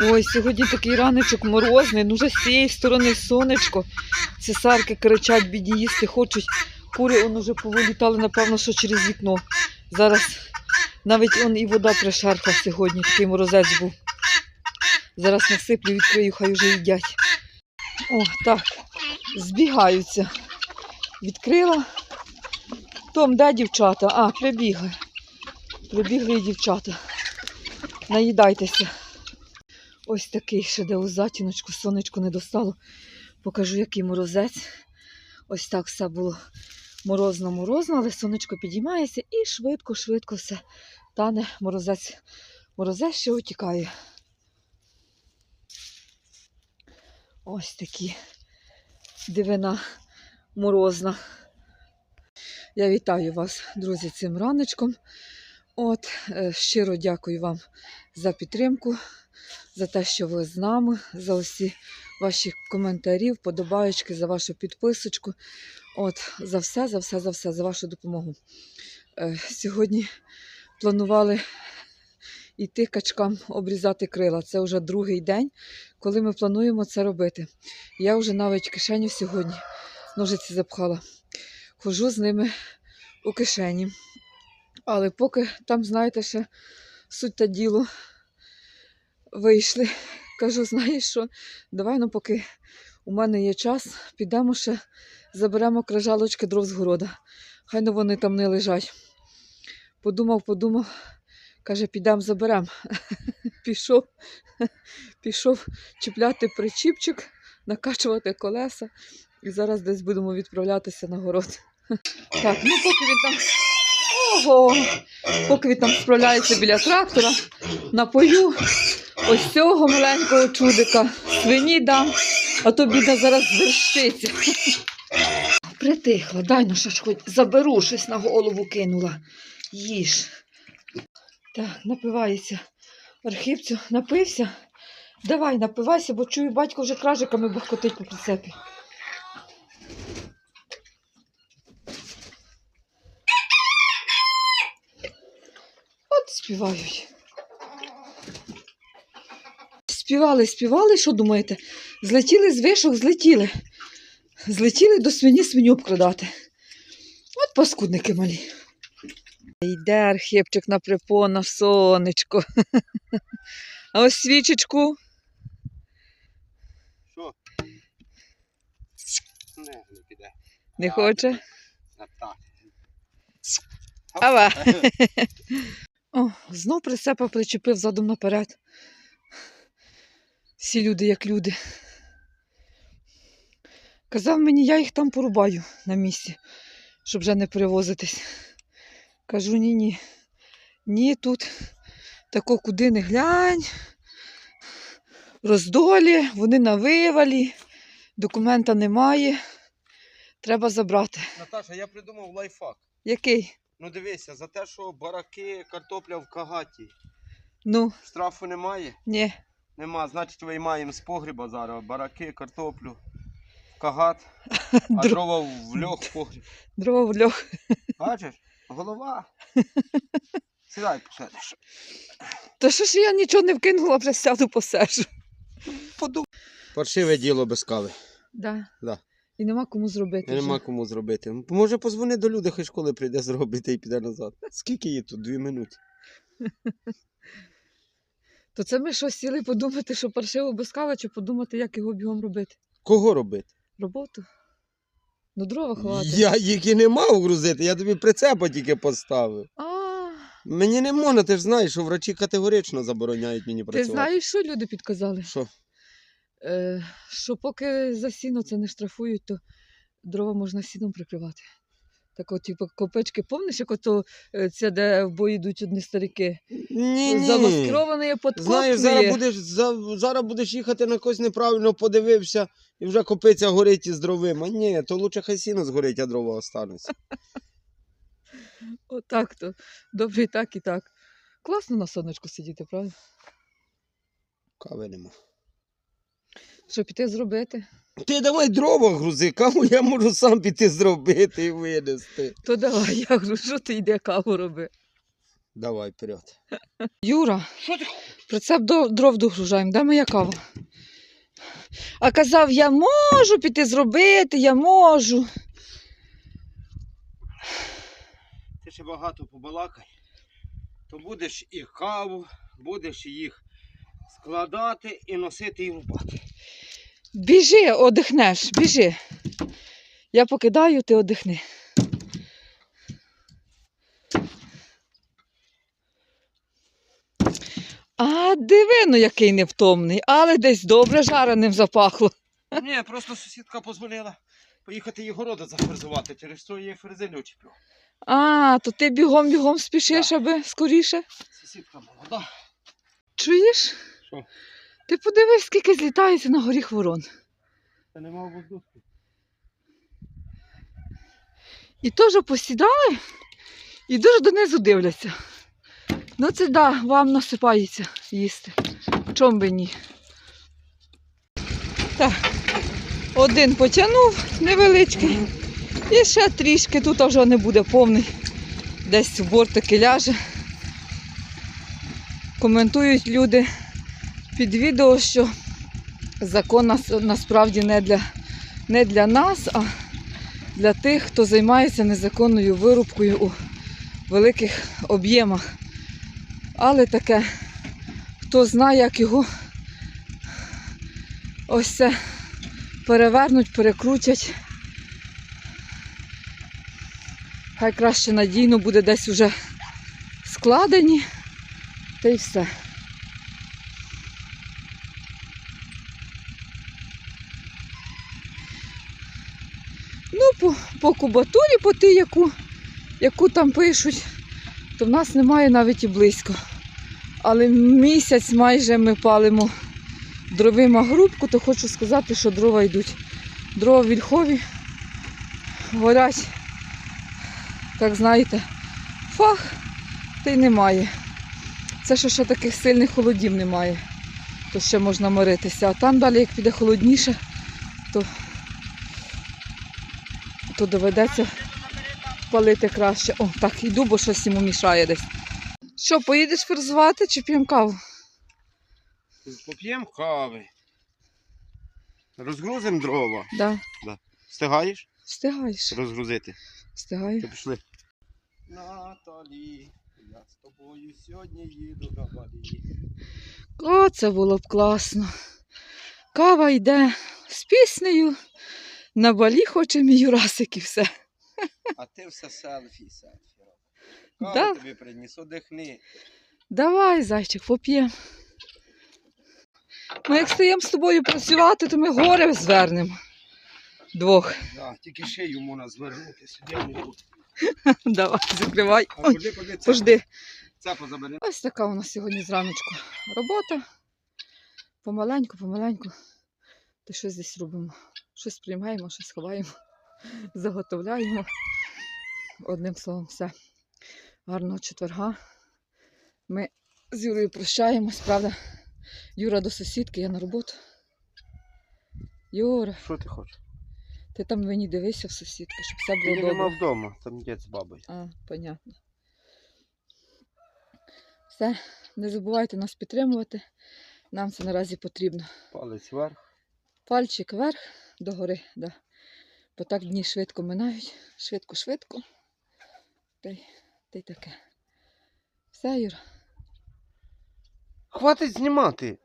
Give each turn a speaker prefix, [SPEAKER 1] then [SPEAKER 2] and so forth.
[SPEAKER 1] Ой, сьогодні такий раночок морозний, ну вже з цієї сторони сонечко. Цесарки кричать, бідні їсти хочуть. Кури он уже повилітали, напевно, що через вікно. Зараз навіть он і вода пришарпа сьогодні, такий морозець був. Зараз насиплю, відкрию, хай вже їдять. О, так, збігаються. Відкрила. Том, де дівчата? А, прибігли. Прибігли дівчата. Наїдайтеся. Ось такий ще де у затіночку, сонечко не достало. Покажу, який морозець. Ось так все було морозно-морозно, але сонечко підіймається і швидко-швидко все тане морозець. Морозець ще утікає. Ось такі дивина морозна. Я вітаю вас, друзі, цим раночком. От, е, щиро дякую вам за підтримку, за те, що ви з нами, за усі ваші коментарі, вподобаєчки, за вашу підписочку. От, за все, за все, за все, за вашу допомогу. Е, Сьогодні планували йти качкам обрізати крила. Це вже другий день, коли ми плануємо це робити. Я вже навіть кишеню сьогодні ножиці запхала. Хожу з ними у кишені. Але поки там, знаєте, ще суть та діло вийшли. Кажу, знаєш що, давай ну поки у мене є час, підемо ще заберемо крижалочки дров з города. Хай ну вони там не лежать. Подумав, подумав, каже, підемо заберемо. Пішов, пішов чіпляти причіпчик, накачувати колеса. І зараз десь будемо відправлятися на город. Так, ну поки він там. Ого! Поки він там справляється біля трактора, напою ось цього маленького чудика. Свині дам, а то біда зараз звершиться. Притихла, дай ну що ж хоч заберу, щось на голову кинула. Їж. Так, напивається. Архипцю, напився. Давай, напивайся, бо чую, батько вже кражиками бахкотить по прицепі. От співають. Співали, співали, що думаєте? Злетіли з вишок, злетіли. Злетіли до свині свиню обкрадати. От паскудники малі. Йде архипчик на припонах, сонечко. А ось свічечку.
[SPEAKER 2] Що? Не, не піде.
[SPEAKER 1] Не хоче. Ава. О, знов прицепа причепив задом наперед. Всі люди як люди. Казав мені, я їх там порубаю на місці, щоб вже не перевозитись. Кажу, ні, ні. Ні, тут тако куди не глянь. Роздолі, вони на вивалі, документа немає. Треба забрати.
[SPEAKER 2] Наташа, я придумав лайфхак.
[SPEAKER 1] Який?
[SPEAKER 2] Ну дивися, за те, що бараки, картопля в кагаті.
[SPEAKER 1] Ну,
[SPEAKER 2] Штрафу немає?
[SPEAKER 1] ні.
[SPEAKER 2] Нема. Значить, виймаємо з погріба зараз. Бараки, картоплю, кагат, а
[SPEAKER 1] Дро-
[SPEAKER 2] дрова в льох в погріб.
[SPEAKER 1] Дрова в льох.
[SPEAKER 2] Бачиш? Голова. Сідай, посидиш.
[SPEAKER 1] Та що ж я нічого не вкинула, вже сяду посежу.
[SPEAKER 2] Подумай. Паршиве діло без кави.
[SPEAKER 1] Да.
[SPEAKER 2] Да.
[SPEAKER 1] І нема кому зробити.
[SPEAKER 2] І
[SPEAKER 1] вже.
[SPEAKER 2] нема кому зробити. Може, позвони до люди, хай школи прийде зробити і піде назад. Скільки їй тут? Дві минути.
[SPEAKER 1] То це ми що сіли подумати, що паршиво без кави, чи подумати, як його бігом робити?
[SPEAKER 2] Кого робити?
[SPEAKER 1] Роботу? Ну, дрова ховати.
[SPEAKER 2] Я їх і не мав грузити, я тобі прицепа тільки поставив.
[SPEAKER 1] А,
[SPEAKER 2] Мені не можна, ти ж знаєш, що врачі категорично забороняють мені
[SPEAKER 1] ти
[SPEAKER 2] працювати.
[SPEAKER 1] знаєш, що люди підказали?
[SPEAKER 2] Що?
[SPEAKER 1] Е, що поки за сіно це не штрафують, то дрова можна сіном прикривати. Так от, типу, копички, помниш, як ото е, це, де в бой йдуть одні старики?
[SPEAKER 2] Ні, ні.
[SPEAKER 1] Замаскирований подкоп.
[SPEAKER 2] Знаєш, зараз будеш, за, зараз будеш їхати на когось неправильно подивився, і вже копиця горить із дровима. Ні, то лучше хай сіно згорить, а дрова остануться.
[SPEAKER 1] Отак то. Добре і так, і так. Класно на сонечку сидіти, правда?
[SPEAKER 2] Кави нема.
[SPEAKER 1] Що піти зробити?
[SPEAKER 2] Ти давай дрова грузи, каву я можу сам піти зробити і винести.
[SPEAKER 1] То давай, я говорю, що ти йде каву роби.
[SPEAKER 2] Давай, вперед.
[SPEAKER 1] Юра,
[SPEAKER 2] Що ти
[SPEAKER 1] Прицеп до дров догружаємо. Де моя кава? А казав, я можу піти зробити, я можу.
[SPEAKER 2] Ти ще багато побалакай, то будеш і каву, будеш їх складати і носити і рубати.
[SPEAKER 1] Біжи, одихнеш, біжи. Я покидаю, ти одихни. А дивино, який невтомний, але десь добре жареним запахло.
[SPEAKER 2] Ні, просто сусідка дозволила поїхати її города зафрезувати, через що я її фрезелю чіплю.
[SPEAKER 1] А, то ти бігом-бігом спішиш, аби скоріше.
[SPEAKER 2] Сусідка молода.
[SPEAKER 1] Чуєш?
[SPEAKER 2] Що?
[SPEAKER 1] Ти подивись, скільки злітається на горі хворон.
[SPEAKER 2] Та нема воздуху.
[SPEAKER 1] І теж посідали, і дуже донизу дивляться. Ну це да, вам насипається їсти. Чом би ні. Так, один потягнув невеличкий. І ще трішки, тут вже не буде повний. Десь в бортики ляже. Коментують люди під відео, що закон нас, насправді не для, не для нас, а для тих, хто займається незаконною вирубкою у великих об'ємах. Але таке, хто знає, як його ось це перевернуть, перекрутять. Хай краще надійно буде десь уже складені, та й все. Ну, по, по кубатурі, по тій, яку, яку там пишуть, то в нас немає навіть і близько. Але місяць майже ми палимо дровима грубку, то хочу сказати, що дрова йдуть. Дрова вільхові горять, так знаєте, фах, та й немає. Це що ще таких сильних холодів немає, то ще можна миритися. А там далі, як піде холодніше, то то доведеться палити краще. О, так, йду, бо щось йому мішає десь. Що, поїдеш фрезувати чи п'ємо каву?
[SPEAKER 2] Поп'ємо кави. Розгрузимо дрова.
[SPEAKER 1] Да.
[SPEAKER 2] Встигаєш
[SPEAKER 1] Встигаєш.
[SPEAKER 2] розгрузити?
[SPEAKER 1] Встигаю.
[SPEAKER 2] То пішли. Наталі, я з тобою сьогодні їду на балі.
[SPEAKER 1] О, це було б класно. Кава йде з піснею. На балі хоче мій Юрасик і все.
[SPEAKER 2] А ти все селфі, селфі. Каву
[SPEAKER 1] Да.
[SPEAKER 2] тобі приніс, одихни.
[SPEAKER 1] Давай, зайчик, поп'ємо. Ми як стаємо з тобою працювати, то ми горе звернемо. Двох.
[SPEAKER 2] Да, тільки шию можна звернути, сюди не буду.
[SPEAKER 1] Давай, закривай.
[SPEAKER 2] А
[SPEAKER 1] Ой,
[SPEAKER 2] куди, куди це?
[SPEAKER 1] пожди.
[SPEAKER 2] Це позабери.
[SPEAKER 1] Ось така у нас сьогодні зраночку робота. Помаленьку, помаленьку. Та щось десь робимо. Щось приймаємо, щось ховаємо, заготовляємо. Одним словом, все. Гарного четверга. Ми з Юрою прощаємось, правда? Юра до сусідки, я на роботу. Юра,
[SPEAKER 2] Що ти хочеш?
[SPEAKER 1] ти там мені дивися в сусідки, щоб все
[SPEAKER 2] Її
[SPEAKER 1] було
[SPEAKER 2] нема
[SPEAKER 1] добре.
[SPEAKER 2] вдома, там дід з бабою.
[SPEAKER 1] А, понятно. Все, не забувайте нас підтримувати. Нам це наразі потрібно.
[SPEAKER 2] Палець вверх.
[SPEAKER 1] Пальчик вверх догори, да. бо так дні швидко минають. Швидко-швидко. Та й, та й таке. Все, Юра.
[SPEAKER 2] Хватить знімати.